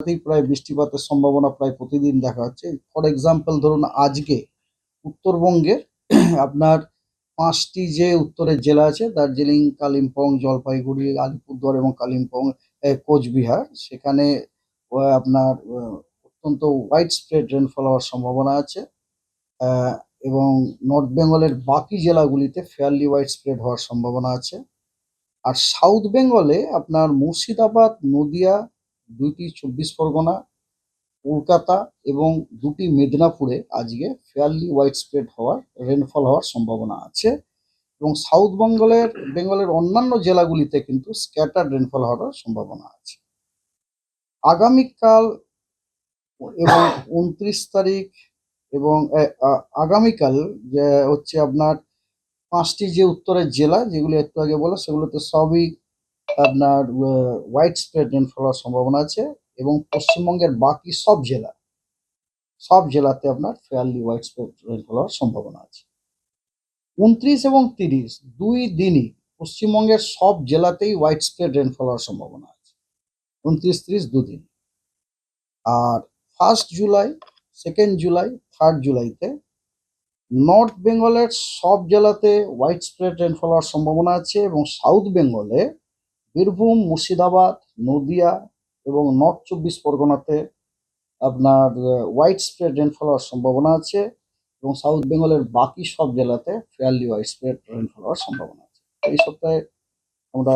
প্রায় বৃষ্টিপাতের সম্ভাবনা প্রায় প্রতিদিন দেখা যাচ্ছে। ফর এক্সাম্পল ধরুন আজকে উত্তরবঙ্গে আপনার পাঁচটি যে উত্তরের জেলা আছে, দার্জিলিং, কালিম্পং, জলপাইগুড়ি, আলিপুরদুয়ার এবং কালিম্পং কোচবিহার, সেখানে আপনার অত্যন্ত হোয়াইট স্প্রেড রেনফল হওয়ার সম্ভাবনা আছে। এবং নর্থ বেঙ্গলের বাকি জেলাগুলিতে ফেয়ারলি হোয়াইট স্প্রেড হওয়ার সম্ভাবনা আছে। আর সাউথ বেঙ্গলে আপনার মুর্শিদাবাদ, নদিয়া দুইটি চব্বিশ পরগনা, কলকাতা এবং দুটি মেদিনীপুরে আজকে ফেয়ারলি হোয়াইট স্প্রেড হওয়ার রেনফল হওয়ার সম্ভাবনা আছে। এবং সাউথ বেঙ্গলের বেঙ্গলের অন্যান্য জেলাগুলিতে কিন্তু স্ক্যাটার রেনফল হওয়ার সম্ভাবনা আছে। আগামীকাল এবং উনত্রিশ তারিখ এবং আগামীকাল যে, হচ্ছে আপনার পাঁচটি যে উত্তরের জেলা, যেগুলি একটু আগে বলা সেগুলোতে সবই আপনার হোয়াইট স্প্রেড রেনফল হওয়ার সম্ভাবনা আছে এবং পশ্চিমবঙ্গের বাকি সব জেলা, সব জেলাতে আপনার ফেয়ারলি হোয়াইট স্প্রেড রেনফল হওয়ার সম্ভাবনা আছে। উনত্রিশ এবং তিরিশ দুই দিনই পশ্চিমবঙ্গের সব জেলাতেই হোয়াইট স্প্রেড রেনফল হওয়ার সম্ভাবনা আছে। উনত্রিশ, তিরিশ দুদিন। আর first July second July third জুলাইতে নর্থ বেঙ্গলের সব জেলাতে হোয়াইট স্প্রেড রেনফল হওয়ার সম্ভাবনা আছে এবং সাউথ বেঙ্গলে বীরভূম, মুর্শিদাবাদ, নদিয়া এবং নর্থ চব্বিশ পরগনাতে আপনার হোয়াইট স্প্রেড রেনফল হওয়ার সম্ভাবনা আছে এবং সাউথ বেঙ্গলের বাকি সব জেলাতে ফেয়ারলি হোয়াইট স্প্রেড রেনফল হওয়ার সম্ভাবনা আছে। এই সপ্তাহে আমরা